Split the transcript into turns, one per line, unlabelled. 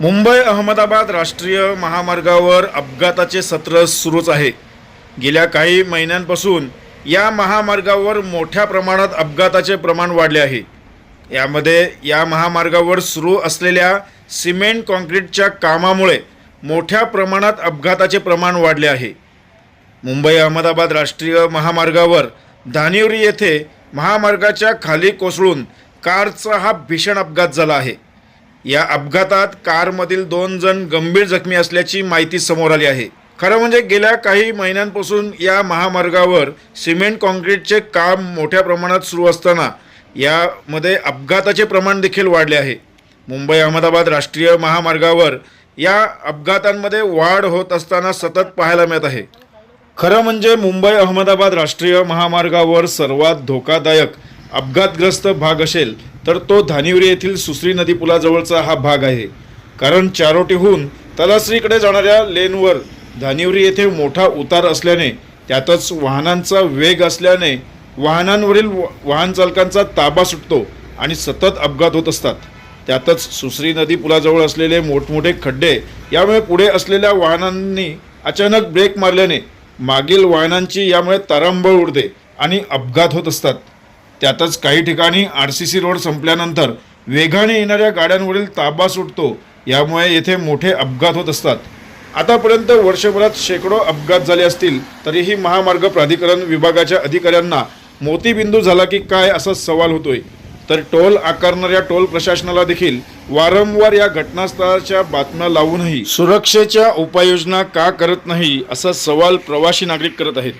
मुंबई अहमदाबाद राष्ट्रीय महामार्गावर अपघाताचे सत्र सुरूच आहे. गेल्या काही महिन्यांपासून या महामार्गावर मोठ्या प्रमाणात अपघाताचे प्रमाण वाढले आहे. यामध्ये या महामार्गावर सुरू असलेल्या सिमेंट कॉन्क्रीटच्या कामामुळे मोठ्या प्रमाणात अपघाताचे प्रमाण वाढले आहे. मुंबई अहमदाबाद राष्ट्रीय महामार्गावर धानिवरी येथे महामार्गाच्या खाली कोसळून कारचा हा भीषण अपघात झाला आहे. या अपघातात कारमधील दोन जण गंभीर जखमी असल्याची माहिती समोर आली आहे. खरं म्हणजे गेल्या काही महिन्यांपासून या महामार्गावर सिमेंट कॉन्क्रीटचे काम मोठ्या प्रमाणात सुरू असताना यामध्ये अपघाताचे प्रमाण देखील वाढले आहे. मुंबई अहमदाबाद राष्ट्रीय महामार्गावर या अपघातांमध्ये वाढ होत असताना सतत पाहायला मिळत आहे. खरं म्हणजे मुंबई अहमदाबाद राष्ट्रीय महामार्गावर सर्वात धोकादायक अपघातग्रस्त भाग असेल तर तो धानिवरी येथील सुसरी नदी पुलाजवळचा हा भाग आहे. कारण चारोटीहून तलासरीकडे जाणाऱ्या लेनवर धानिवरी येथे मोठा उतार असल्याने त्यातच वाहनांचा वेग असल्याने वाहनांवरील व- वाहन चालकांचा ताबा सुटतो आणि सतत अपघात होत असतात. त्यातच सुसरी नदी पुलाजवळ असलेले मोठमोठे खड्डे यामुळे पुढे असलेल्या वाहनांनी अचानक ब्रेक मारल्याने मागील वाहनांची यामुळे तारांबळ उडते आणि अपघात होत असतात. त्यातच काही ठिकाणी आर सी सी रोड संपल्यानंतर वेगाने येणाऱ्या गाड्यांवरील ताबा सुटतो यामुळे येथे मोठे अपघात होत असतात. आतापर्यंत वर्षभरात शेकडो अपघात झाले असतील तरीही महामार्ग प्राधिकरण विभागाच्या अधिकाऱ्यांना मोतीबिंदू झाला की काय असा सवाल होतोय. तर टोल आकारणाऱ्या टोल प्रशासनाला देखील वारंवार या घटनास्थळाच्या बातम्या लावूनही सुरक्षेच्या उपाययोजना का करत नाही असा सवाल प्रवासी नागरिक करत आहेत.